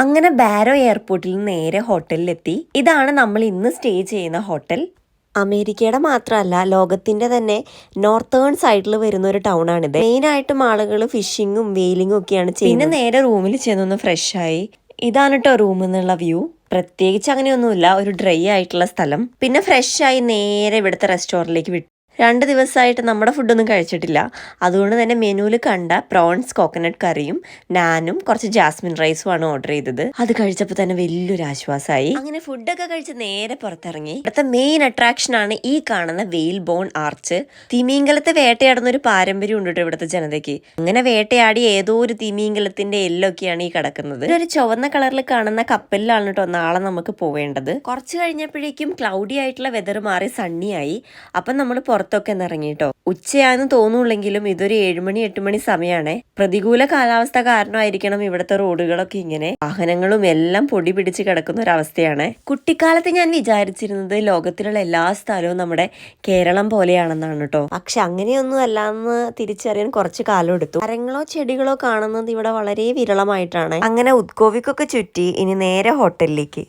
അങ്ങനെ ബാരോ എയർപോർട്ടിൽ നിന്ന് നേരെ ഹോട്ടലിലെത്തി. ഇതാണ് നമ്മൾ ഇന്ന് സ്റ്റേ ചെയ്യുന്ന ഹോട്ടൽ. അമേരിക്കയുടെ മാത്രമല്ല ലോകത്തിന്റെ തന്നെ നോർത്തേൺ സൈഡിൽ വരുന്ന ഒരു ടൗൺ ആണിത്. മെയിനായിട്ടും ആളുകൾ ഫിഷിങ്ങും വെയിലിങ്ങും ഒക്കെയാണ് ചെയ്യുന്നത്. പിന്നെ നേരെ റൂമിൽ ചെന്നൊന്ന് ഫ്രഷ് ആയി. ഇതാണ് കേട്ടോ റൂമിൽ നിന്നുള്ള വ്യൂ പ്രത്യേകിച്ച് അങ്ങനെയൊന്നുമില്ല ഒരു ഡ്രൈ ആയിട്ടുള്ള സ്ഥലം. പിന്നെ ഫ്രഷ് ആയി നേരെ ഇവിടുത്തെ റെസ്റ്റോറന്റിലേക്ക് വിട്ടു. രണ്ട് ദിവസമായിട്ട് നമ്മുടെ ഫുഡൊന്നും കഴിച്ചിട്ടില്ല. അതുകൊണ്ട് തന്നെ മെനുവിൽ കണ്ട പ്രോൺസ് കോക്കനട്ട് കറിയും നാനും കുറച്ച് ജാസ്മിൻ റൈസും ആണ് ഓർഡർ ചെയ്തത്. അത് കഴിച്ചപ്പോൾ തന്നെ വലിയൊരു ആശ്വാസമായി. അങ്ങനെ ഫുഡൊക്കെ കഴിച്ച് നേരെ പുറത്തിറങ്ങി. ഇവിടുത്തെ മെയിൻ അട്രാക്ഷൻ ആണ് ഈ കാണുന്ന വെയിൽ ബോൺ ആർച്ച് തിമീങ്കലത്തെ വേട്ടയാടുന്ന ഒരു പാരമ്പര്യം ഉണ്ട് ഇവിടുത്തെ ജനതയ്ക്ക്. അങ്ങനെ വേട്ടയാടി ഏതോ ഒരു തിമീങ്കലത്തിന്റെ എല്ലൊക്കെയാണ് ഈ കിടക്കുന്നത്. ഒരു ചുവന്ന കളറിൽ കാണുന്ന കപ്പലിലാണ് കേട്ടോ നാളെ നമുക്ക് പോവേണ്ടത്. കുറച്ച് കഴിഞ്ഞപ്പോഴേക്കും ക്ലൗഡി ആയിട്ടുള്ള വെതർ മാറി സണ്ണിയായി അപ്പം നമ്മൾ പുറത്തൊക്കെ ഒന്ന് ഇറങ്ങി കേട്ടോ ഉച്ചയാന്ന് തോന്നുള്ളെങ്കിലും ഇതൊരു ഏഴുമണി എട്ട് മണി സമയമാണ് പ്രതികൂല കാലാവസ്ഥ കാരണമായിരിക്കണം ഇവിടുത്തെ റോഡുകളൊക്കെ ഇങ്ങനെ. വാഹനങ്ങളും എല്ലാം പൊടി പിടിച്ച് കിടക്കുന്ന ഒരു അവസ്ഥയാണ്. കുട്ടിക്കാലത്ത് ഞാൻ വിചാരിച്ചിരുന്നത് ലോകത്തിലുള്ള എല്ലാ സ്ഥലവും നമ്മുടെ കേരളം പോലെയാണെന്നാണ് കേട്ടോ പക്ഷെ അങ്ങനെയൊന്നും അല്ലാന്ന് തിരിച്ചറിയാൻ കുറച്ച് കാലം എടുത്തു. മരങ്ങളോ ചെടികളോ കാണുന്നത് ഇവിടെ വളരെ വിരളമായിട്ടാണ്. അങ്ങനെ ഉദ്കോവിക്കൊക്കെ ചുറ്റി ഇനി നേരെ ഹോട്ടലിലേക്ക്.